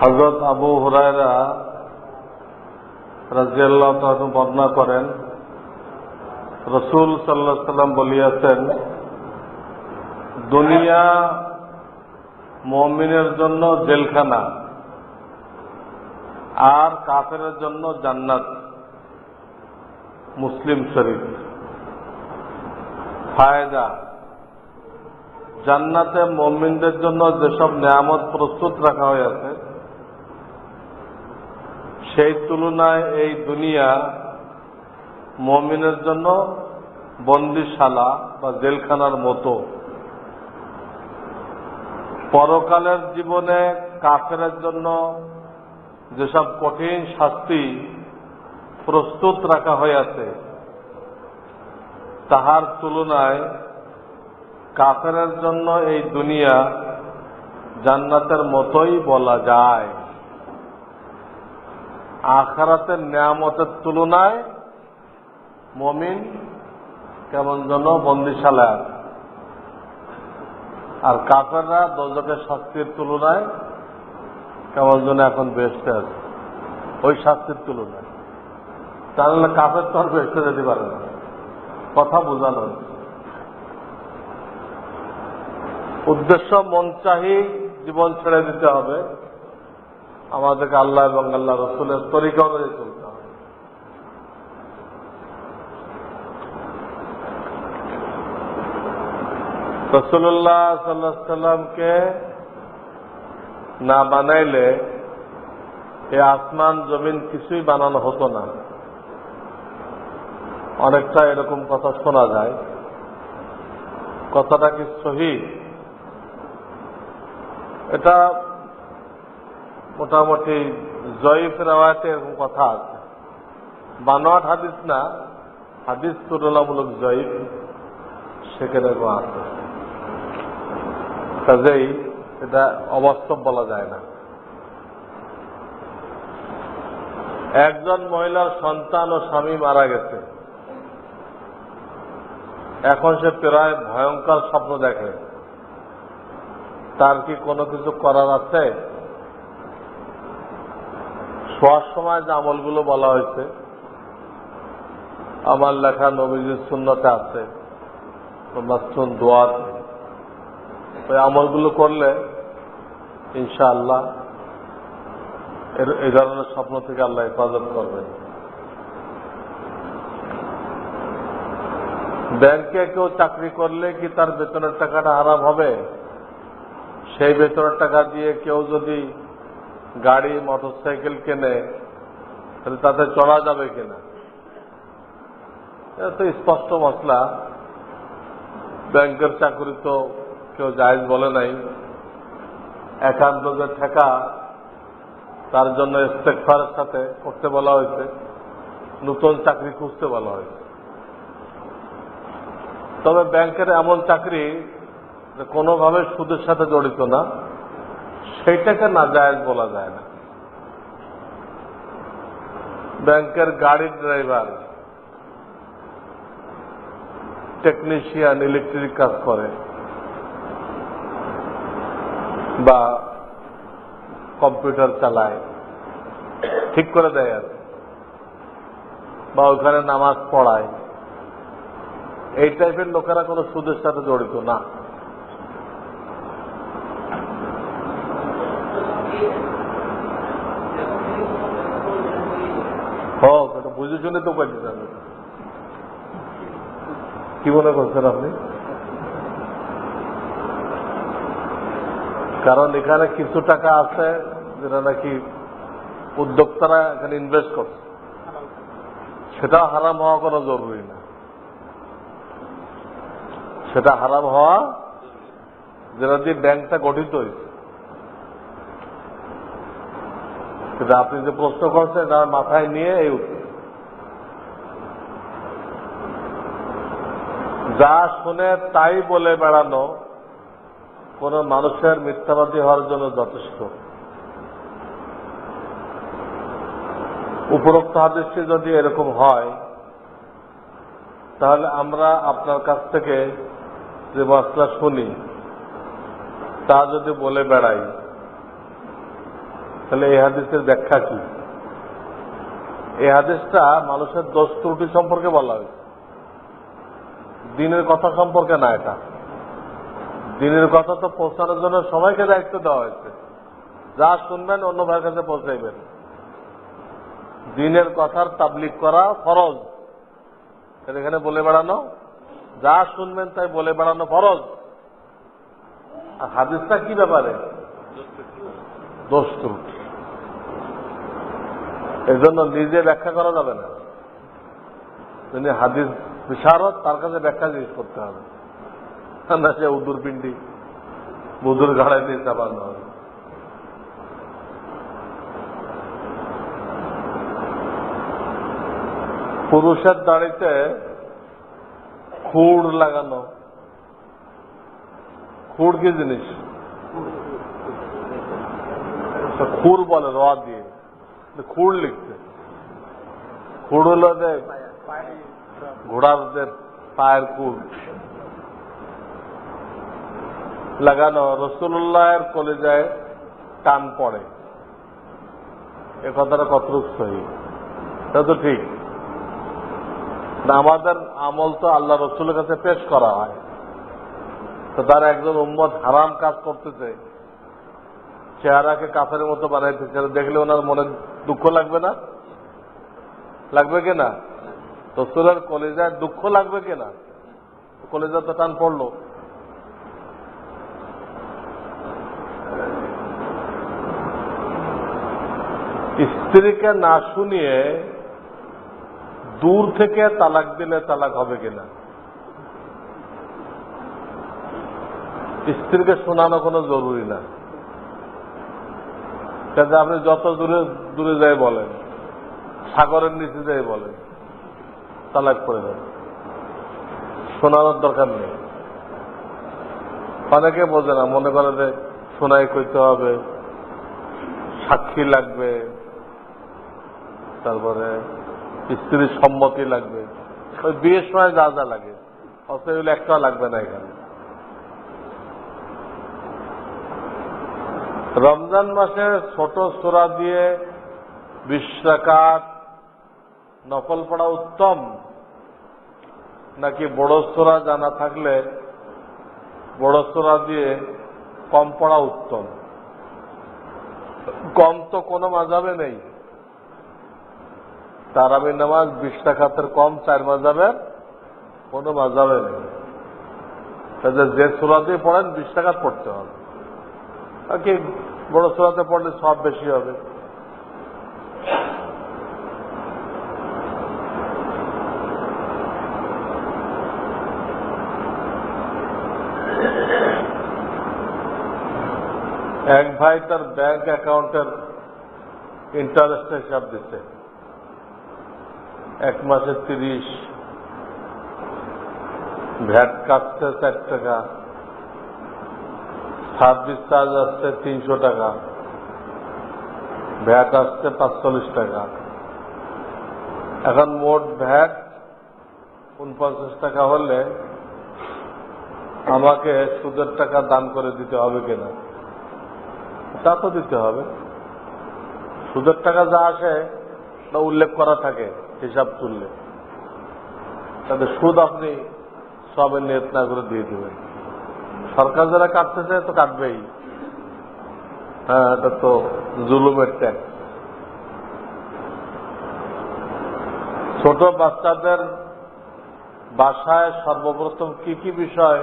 হজরত আবু হুরায়রা রাজিয়াল্লাহ বর্ণনা করেন, রসুল সাল্লাহ সাল্লাম বলিয়াছেন, দুনিয়া মমিনের জন্য জেলখানা আর কাফের জন্য জান্নাত। মুসলিম শরীফ। ফায়দা, জান্নাতে মমিনদের জন্য যেসব নিয়ামত প্রস্তুত রাখা হয়েছে সেই তুলনায় এই দুনিয়া মমিনের জন্য বন্দিশালা বা জেলখানার মতো। পরকালের জীবনে কাফের জন্য যেসব কঠিন শাস্তি প্রস্তুত রাখা হয়েছে তাহার তুলনায় কাফের জন্য এই দুনিয়া জান্নাতের মতোই বলা যায়। আখারাতের নিয়ামতের তুলনায় মমিন কেমন যেন বন্দিশালা আর কাফেররা দোজকের শাস্তির তুলনায় কেমন যেন এখন বেসতে আছে। ওই শাস্তির তুলনায়। তাহলে কাফের তো আর বেসতে যেতে পারে না। কথা বোঝানো। উদ্দেশ্য মনচাহি জীবন ছেড়ে দিতে হবে। আমাদেরকে আল্লাহ এবং আল্লাহ রসুলের তরিকা অনুযায়ী চলতে হবে। রসুল্লাহ সাল্লাহ সাল্লামকে না বানাইলে এই আসমান জমিন কিছুই বানানো হতো না। অনেকটা এরকম কথা শোনা যায়। কথাটা কি সহি? এটা মোটামুটি জয়ীফ রেওয়ায়তে এরকম কথা আছে। বানোয়াট হাদিস না, হাদিস তুলনামূলক জয়ীফ, সেখানে আছে কাজেই এটা অবাস্তব বলা যায় না। একজন মহিলার সন্তান ও স্বামী মারা গেছে। এখন সে প্রায় ভয়ঙ্কর স্বপ্ন দেখে। তার কি কোনো কিছু করার আছে? শোয়ার সময় যে আমলগুলো বলা হয়েছে, আমার লেখা নবীজির শূন্যতে আছে মাসুন দোয়াত ওই আমলগুলো করলে ইনশাআল্লাহ এই ধরনের স্বপ্ন থেকে আল্লাহ হেফাজত করবেন। ব্যাংকে কেউ চাকরি করলে কি তার বেতনের টাকাটা হারাম হবে? সেই বেতনের টাকা দিয়ে কেউ যদি গাড়ি, মোটরসাইকেল কেনে, তাহলে তাতে চলা যাবে কিনা? এটা তো স্পষ্ট মশলা। ব্যাংকের চাকরি তো কেউ জায়জ বলে নাই। একান্ত যে ঠেকা, তার জন্য ইস্তেকফারের সাথে করতে বলা হয়েছে। নতুন চাকরি খুঁজতে বলা হয়েছে। তবে ব্যাংকের এমন চাকরি কোনোভাবে সুদের সাথে জড়িত না। সেইটাকে না জায়েজ বলা যায় না। ব্যাংকের গাড়ির ড্রাইভার টেকনিশিয়ান ইলেকট্রিক কাজ করে বা কম্পিউটার চালায়, ঠিক করে দেয় আর বা ওখানে নামাজ পড়ায়। এই টাইপের লোকেরা কোনো সুদের সাথে জড়িত না। হোক, এটা বুঝে শুনে তো পাইতেছেন কি মনে করছেন আপনি? কারণ এখানে কিছু টাকা আছে যেটা নাকি উদ্যোক্তারা এখানে ইনভেস্ট করছে। সেটা হারাম হওয়া কোনো জরুরি না। সেটা হারাম হওয়া যেটা দিয়ে ব্যাংকটা গঠিত হয়েছে। কিন্তু আপনি যে প্রশ্ন করছেন তার মাথায় নিয়ে এই উত্তর। যা শুনে তাই বলে বেড়ানো কোন মানুষের মিথ্যাবাদী হওয়ার জন্য যথেষ্ট। উপরোক্ত হাদিসটি যদি এরকম হয়, তাহলে আমরা আপনার কাছ থেকে যে মশলা শুনি, তা যদি বলে বেড়াই তাহলে এই হাদিসের ব্যাখ্যা কি? এই হাদিসটা মানুষের দোষ ত্রুটি সম্পর্কে বলা হয়েছে। দিনের কথা সম্পর্কে না এটা। দিনের কথা তো পৌঁছানোর জন্য সবাইকে দায়িত্ব দেওয়া হয়েছে। যা শুনবেন অন্য ভাইয়ের কাছে পৌঁছাইবেন। দিনের কথার তাবলিক করা ফরজ। এখানে বলে বেড়ানো, যা শুনবেন তাই বলে বেড়ানো ফরজ। আর হাদিসটা কি ব্যাপারে? দোষ ত্রুটি। এই জন্য নিজে ব্যাখ্যা করা যাবে না। যিনি হাদিস বিশারদ, তার কাছে ব্যাখ্যা জিজ্ঞেস করতে হবে। না, সে উদুর পিন্ডি বুধুর ঘাড়ায় দিয়ে চাপানো হবে। পুরুষের দাড়িতে খুঁড় লাগানো। খুঁড় কি জিনিস? খুর বলে র দিয়ে। খুঁড় লিখতে খুঁড় হলো যে ঘোড়ার পায়ের খুঁড় লাগানো রসুল্লাহের কলেজায় টান পড়ে এ কথাটা কতটুক সহি তা তো ঠিক আমাদের আমল তো আল্লাহ রসুলের কাছে পেশ করা হয় তো তার একজন উম্মত হারাম কাজ করতেছে চেহারাকে কাফের মতো বানাইতেছে দেখলে ওনার মনে দুঃখ লাগবে না? লাগবে কিনা? রসুলের কলেজায় দুঃখ লাগবে কিনা? কলেজা তো টান পড়ল। স্ত্রীকে না শুনিয়ে দূর থেকে তালাক দিলে তালাক হবে কিনা? স্ত্রীকে শোনানো কোনো জরুরি না। কাজে আপনি যত দূরে দূরে যাই বলেন, সাগরের নিচে যাই বলেন, তালাক করে দেন। শোনানোর দরকার নেই। অনেকে বোঝে না, মনে করে যে শোনাই করতে হবে, সাক্ষী লাগবে, তারপরে স্ত্রীর সম্মতি লাগবে। বিয়ের সময় যা যা লাগে অত এগুলো একটা লাগবে না এখানে। রমজান মাসে ছোট সোরা দিয়ে বিশ রাকাত নকল পড়া উত্তম। নাকি বড় সোরা জানা থাকলে বড় সোরা দিয়ে কম পড়া উত্তম। কম তো কোনো মাজাবে নেই। তারাবি নামাজ বিশ টাকাতের কম চার মাজাবের কোনো মাজাবে নেই। যে সুরাতে পড়েন বিশ টাকা পড়তে হবে। কি বড় সুরাতে পড়লে সব বেশি হবে। এক ভাই তার ব্যাংক অ্যাকাউন্টের ইন্টারেস্ট হিসাব দিচ্ছে এক মাসে তিরিশ। ভ্যাট কাটছে চার টাকা। সার্ভিস চার্জ আসছে তিনশো টাকা। ভ্যাট আসছে পাঁচচল্লিশ টাকা। এখন মোট ভ্যাট উনপঞ্চাশ টাকা হলে আমাকে সুদের টাকা দান করে দিতে হবে কিনা? তা তো দিতে হবে। সুদের টাকা যা আসে তা উল্লেখ করা থাকে, হিসাব তুললে। তাদের সুদ আপনি সবের নিয়ত না করে দিয়ে দেবেন। সরকার যারা কাটতেছে তো কাটবেই। হ্যাঁ এটা তো জুলুমের ট্যাক্স ছোট বাচ্চাদের বাসায় সর্বপ্রথম কি কি বিষয়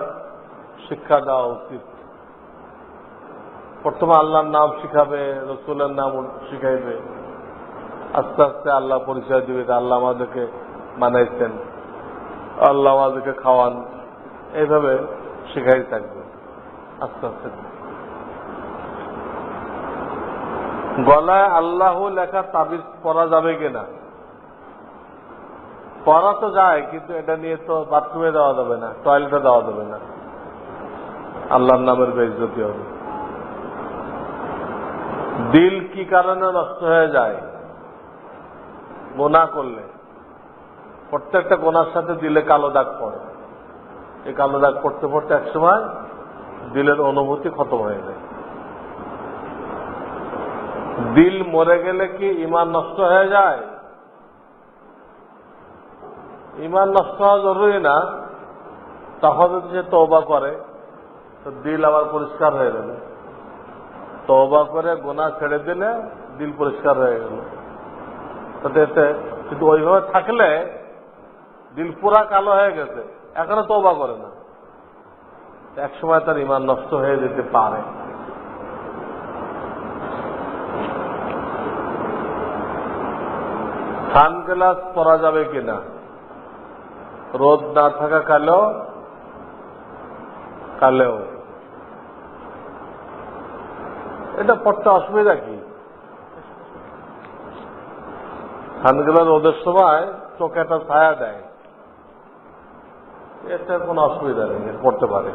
শিক্ষা দেওয়া উচিত? প্রথমে আল্লাহর নাম শিখাবে, রসুলের নাম শিখাইবে। আস্তে আস্তে আল্লাহ পরিচয় দিবে আল্লাহ আমাদেরকে বানাইছেন, আল্লাহ আমাদেরকে খাওয়ান। এইভাবে শিখাই থাকবে। আস্তে আস্তে। গলায় আল্লাহ লেখা তাবিজ পরা যাবে কিনা? পরা তো যায়, কিন্তু এটা নিয়ে তো বাথরুমে দেওয়া যাবে না, টয়লেটে দেওয়া যাবে না। আল্লাহর নামের বেজতি হবে। দিল কি কারণে নষ্ট হয়ে যায়? গোনা করলে। প্রত্যেকটা গোনার সাথে দিলে কালো দাগ পড়ে। এই কালো দাগ পড়তে পড়তে একসময় দিলের অনুভূতি খতম হয়ে যায়। দিল মরে গেলে কি ইমান নষ্ট হয়ে যায়? ইমান নষ্ট হওয়া জরুরি না। তখন যদি সে তৌবা করে, তো দিল আবার পরিষ্কার হয়ে গেল। তৌবা করে গোনা ছেড়ে দিলে দিল পরিষ্কার হয়ে গেল। তাতে কিন্তু ওইভাবে থাকলে দিল পুরা কালো হয়ে গেছে। এখনও তৌবা করে না। এক সময় তার ইমান নষ্ট হয়ে যেতে পারে। সানগ্লাস পরা যাবে কিনা? রোদ না থাকা কালেও কালেও। এটা পড়তে অসুবিধা কি? সানগ্লাস রোদের সময় চোখে একটা ছায়া দেয়। এটা কোনো অসুবিধা নেই পড়তে পারে।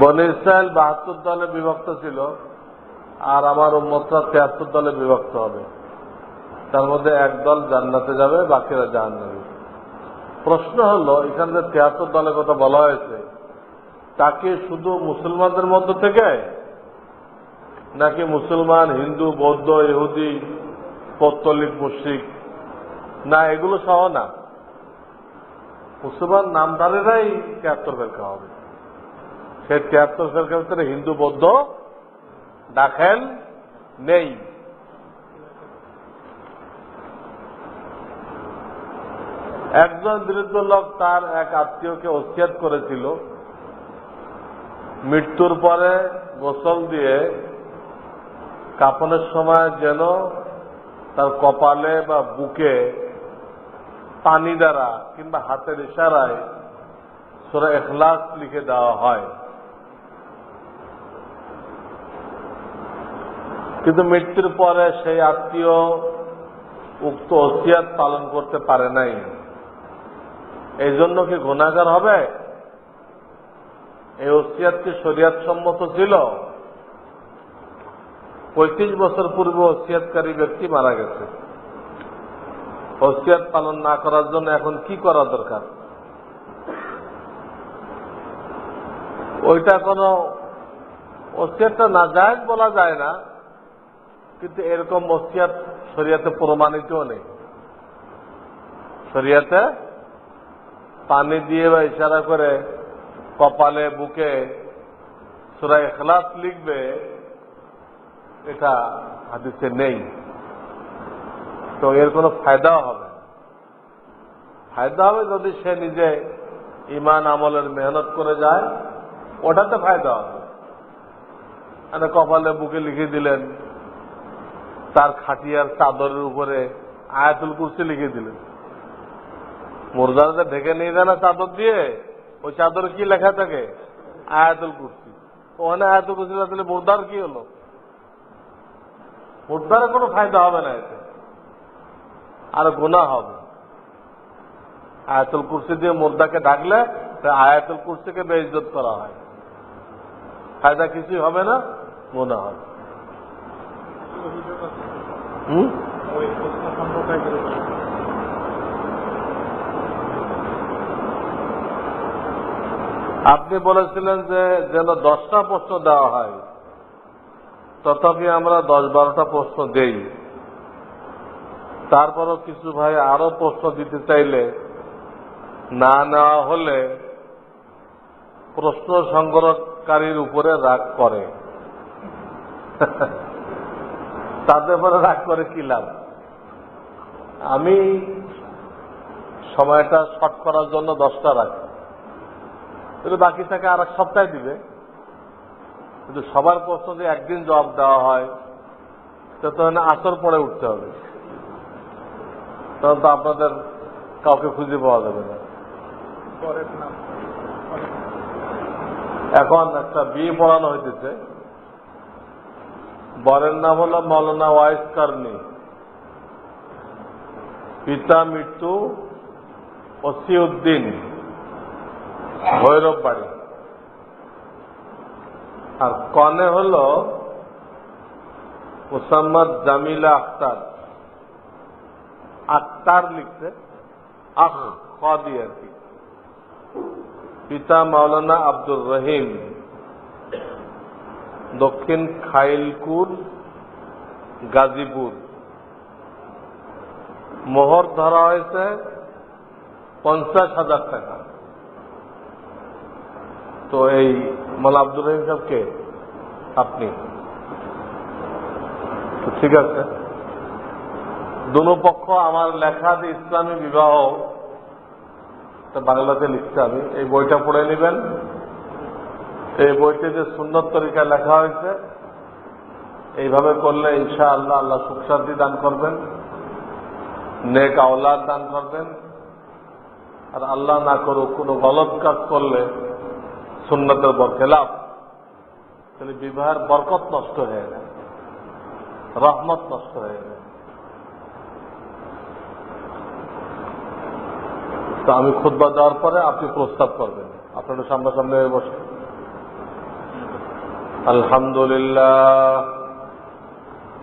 বনে ইসরায়েল বাহাত্তর দলে বিভক্ত ছিল, আর আমার উম্মতরা তিয়াত্তর দলে বিভক্ত হবে। তার মধ্যে এক দল জান্নাতে যাবে, বাকিরা জাহান্নামে প্রশ্ন হলো, এখানে যে তিয়াত্তর দলের কথা বলা হয়েছে তাকে শুধু মুসলমানদের মধ্য থেকে? নাকি মুসলমান, হিন্দু, বৌদ্ধ, ইহুদি পত্তলিক মুশ্রিক? না, এগুলো সহ না। মুসলমান নামধারেরাই তিয়াত্তর ফেরকা হবে। সেই তিয়াত্তর ফেরকার ভিতরে হিন্দু, বৌদ্ধ, দাখেল নেই। একজন বিরুদ্ধ লোক তার এক আত্মীয়কে ওসিয়াত করেছিল। মৃত্যুর পরে গোসল দিয়ে কাপনের সময় যেন তার কপালে বা বুকে পানি দ্বারা কিংবা হাতের ইশারায় সুরা এখলাস লিখে দেওয়া হয়। কিন্তু মৃত্যুর পরে সেই আত্মীয় উক্ত ওসিয়াত পালন করতে পারে নাই। এই জন্য কি গুণাগার হবে? এই ওসিয়াত কি শরিয়াত সম্মত ছিল? পঁয়ত্রিশ বছর পূর্বে ওসিয়াতকারী ব্যক্তি মারা গেছে। ওসিয়াত পালন না করার জন্য এখন কি করা দরকার? ওইটা কোনো ওসিয়াতটা না যায় বলা যায় না, কিন্তু এরকম ওসিয়াত শরিয়াতে প্রমাণিত নেই। শরিয়াতে পানি দিয়ে বা ইশারা করে কপালে, বুকে সুরাই এখলাস লিখবে, এটা হাদিসে নেই। তো এর কোনো ফায়দাও হবে ফায়দা হবে যদি সে নিজে ইমান আমলের মেহনত করে যায় ওটাতে ফায়দা হবে। মানে কপালে বুকে লিখে দিলেন, তার খাটিয়ার চাদরের উপরে আয়াতুল কুরসি লিখে দিলেন। মুরদারাতে ঢেকে নিয়ে যায় না চাদর দিয়ে? ওই চাদরে কি লেখা থাকে? আয়াতুল কুরসি। ওখানে আয়াতুল কুরসি না দিলে মুর্দার কি হলো? মুর্দারে কোনো ফায়দা হবে না এতে। আর গুণা হবে। আয়াতুল কুরসি দিয়ে মুর্দাকে ডাকলে আয়াতুল কুরসিকে বেইজ্জত করা হয়। ফায়দা কিছুই হবে না গুণা হবে। আপনি বলেছিলেন যে যেন দশটা প্রশ্ন দেওয়া হয়, তথাপি আমরা দশ বারোটা প্রশ্ন দেই। তারপরও কিছু ভাই আরও প্রশ্ন দিতে চাইলে, না নেওয়া হলে প্রশ্ন সংগ্রহকারীর উপরে রাগ করে। তাদের উপরে রাগ করে কি লাভ? আমি সময়টা শর্ট করার জন্য দশটা রাখি। কিন্তু বাকি থাকে আর এক সপ্তাহে দিবে। কিন্তু সবার প্রশ্ন যে একদিন জবাব দেওয়া হয় তো তখন আসর পরে উঠতে হবে। তখন তো আপনাদের কাউকে খুঁজে পাওয়া যাবে না। এখন একটা বিয়ে পড়ানো হইতেছে। বরের নাম হল মৌলানা ওয়াইস কার্নি। পিতা মৃত্যু ওসিউদ্দিন ভৈরব বাড়ি আর কনে হল মুসাম্মদ জামিলা আক্তার আক্তার লিখছে খ আর কি। পিতা মাওলানা আব্দুর রহিম, দক্ষিণ খাইলকুর, গাজীপুর। মোহর ধরা হয়েছে পঞ্চাশ হাজার টাকা। তো এই মাল আব্দুর রহিম সাহেবকে আপনি ঠিক আছে। দুনো পক্ষ আমার লেখা যে ইসলামী বিবাহ বাংলাতে লিখতে আমি এই বইটা পড়ে নেবেন। এই বইতে যে সুন্দর তরিকা লেখা হয়েছে, এইভাবে করলে ইনশা আল্লাহ আল্লাহ সুখ শান্তি দান করবেন, নেক আওলাদ দান করবেন, আর আল্লাহ না করুক, কোনো গলত কাজ করলে সুন্নতের খেলাফ তাহলে বিবাহের বরকত নষ্ট হয়ে যায়, রহমত নষ্ট হয়ে যায়। তো আমি খুদ্া দেওয়ার পরে আপনি প্রস্তাব করবেন আপনার সামনাসামনি হয়ে বসে আলহামদুলিল্লাহ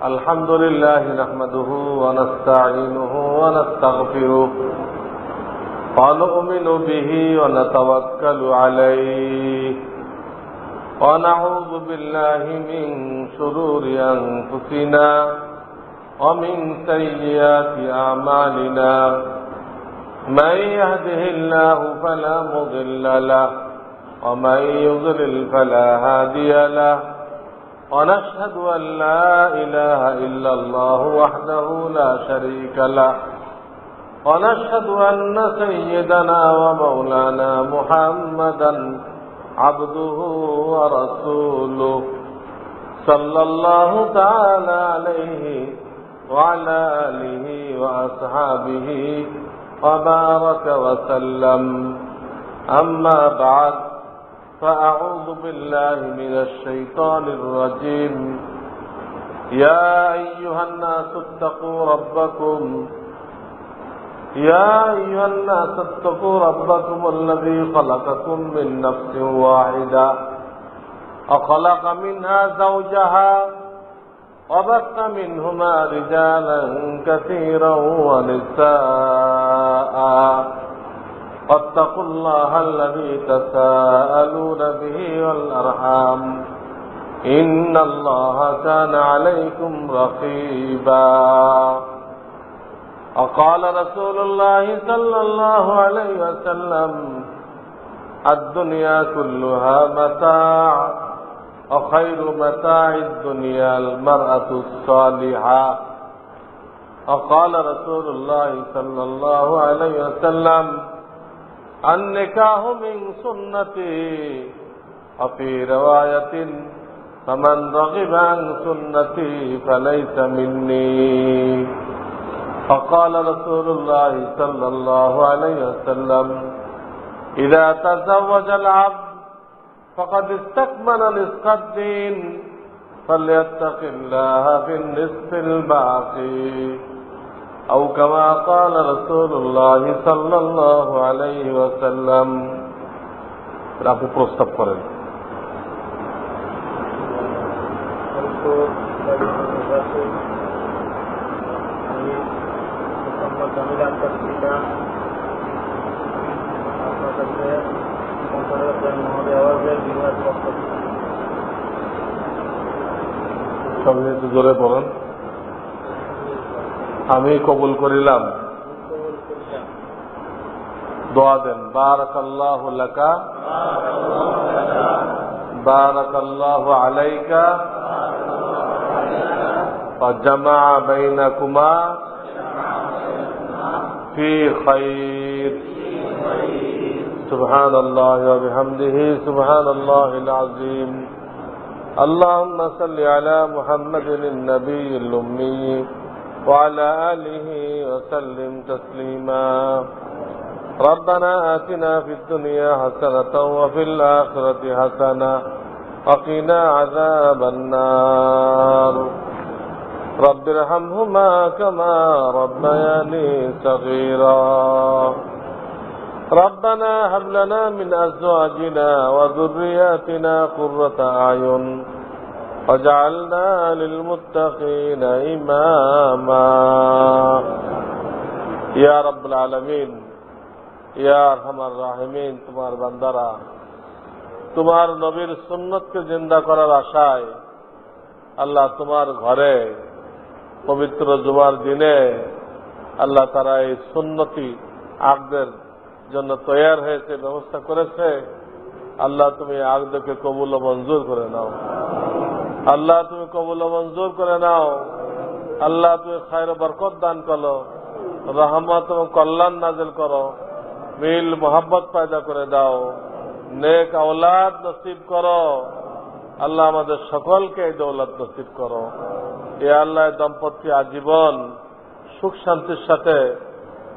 الحمد لله نحمده ونستعينه ونستغفره ونؤمن به ونتوكل عليه ونعوذ بالله من شرور أنفسنا ومن سيئات أعمالنا من يهده الله فلا مضل له ومن يضلل فلا هادي له ونشهد أن لا إله إلا الله وحده لا شريك له ونشهد أن سيدنا ومولانا محمدا عبده ورسوله صلى الله تعالى عليه وعلى آله وأصحابه وبارك وسلم. أما بعد فأعوذ بالله من الشيطان الرجيم. يا أيها الناس اتقوا ربكم. يا أيها الناس اتقوا ربكم الذي خلقكم من نفس واحدة. وخلق منها زوجها وبث منهما رجالا كثيرا ونساء. واتقوا الله الذي تساءلون به والأرحام. إن الله كان عليكم رقيبا. وقال رسول الله صلى الله عليه وسلم الدنيا كلها متاع. وخير متاع الدنيا المرأة الصالحة. وقال رسول الله صلى الله عليه وسلم النكاح من سنتي. وفي رواية فمن رغب عن سنتي فليس مني. فقال رسول الله صلى الله عليه وسلم إذا تزوج العبد فقد استكمل نصف الدين فليتق الله في النصف الباقي أو كما قال رسول الله صلى الله عليه وسلم আপনি প্রস্তাব করেন আমি মোহাম্মদ জামিল আক্তার জোরে পড়ুন। আমি কবুল করিলাম। দোয়া দেন। বারাকাল্লাহ লাকা। বারাকাল্লাহ আলাইকা। জামা বাইনাকুমা। ফি খাইর। سبحان الله وبحمده سبحان الله العظيم. اللهم صل على محمد النبي الأمي وعلى آله وسلم تسليما. ربنا آتنا في الدنيا حسنة وفي الآخرة حسنة وقنا عذاب النار. رب ارحمهما كما ربياني صغيرا. ربنا هب لنا من أزواجنا وذرياتنا قرة أعين واجعلنا للمتقين إماما يا رب العالمين يا أرحم الراحمين তোমার বান্দারা তোমার নবীর সুন্নতকে জিন্দা করার আশায় আল্লাহ তোমার ঘরে পবিত্র জুমার দিনে আল্লাহ তারা এই সুন্নতি আগদের জন্য তৈয়ার হয়েছে, ব্যবস্থা করেছে। আল্লাহ তুমি আগদকে কবুল মঞ্জুর করে নাও। আল্লাহ তুমি কবুল মঞ্জুর করে নাও। আল্লাহ তুমি খায়ের বরকত দান করো। রহমত এবং কল্যাণ নাজিল করো। মিল মোহাম্মত পায়দা করে দাও। নেক আওলাদ নসিব করো। আল্লাহ আমাদের সকলকে এই দৌলত নসিব করো। এ আল্লাহ দম্পতি আজীবন সুখ শান্তির সাথে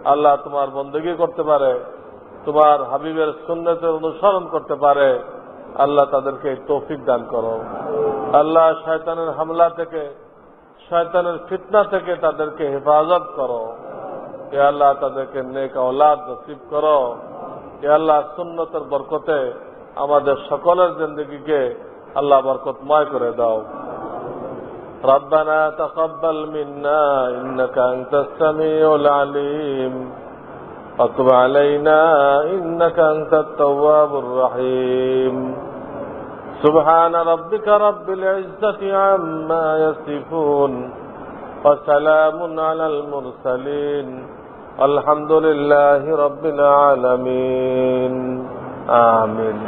আল্লাহ তোমার বন্দগি করতে পারে। তোমার হাবিবের সুন্নতের অনুসরণ করতে পারে, আল্লাহ তাদেরকে তৌফিক দান করো। আল্লাহ শয়তানের হামলা থেকে, শয়তানের ফিতনা থেকে তাদেরকে হেফাজত করো। এ আল্লাহ তাদেরকে নেক ওলাদ নসিব করো। এ আল্লাহ সুন্নতের বরকতে আমাদের সকলের জিন্দগিকে আল্লাহ বরকতময় করে দাও। ربنا تقبل منا إنك أنت السميع العليم واتب علينا إنك أنت التواب الرحيم سبحان ربك رب العزة عما يصفون وسلام على المرسلين الحمد لله رب العالمين آمين